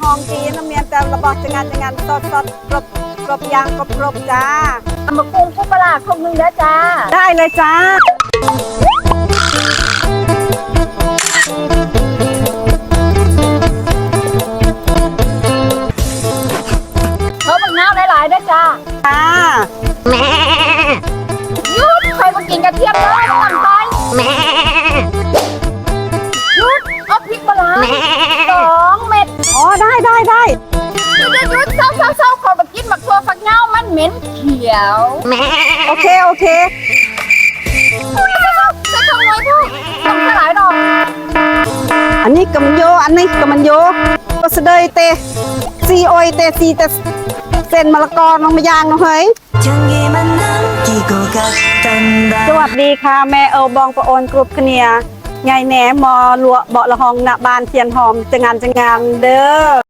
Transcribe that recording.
หอมจีนน้ำเมียนแต่ระบอกจังงานจังงานสดสดกรบกรบยางกรบกรบจ้า เอามากุ้งกุ้งปลาร้าคงนึงนะจ้า ได้เลยจ้าเพิ่มมะนาวหลายๆด้วยจ้าจ้า ยุดใครมากินกระเทียมเลยตั้งไป ได้ได้ยุดหยุดเศร้าๆศร้ขอมากินบักตัวฝักเง่ามันเหม็นเขียวโอเคโอเคจะขโมยพวกต้องสลายดอกอันนี้กัมันโยอันนี้กัมันโยก็เดยเตซีโอยเตซีเตเซนมะละกอน้องมะยางน้องเฮ้ยสวัสดีค่ะแม่เอลบองประโอนกรุ๊ปคเนียไงแหนมอลัวเบาะละหองหน้าบานเทียนหอมจะงานจะงานเด้อ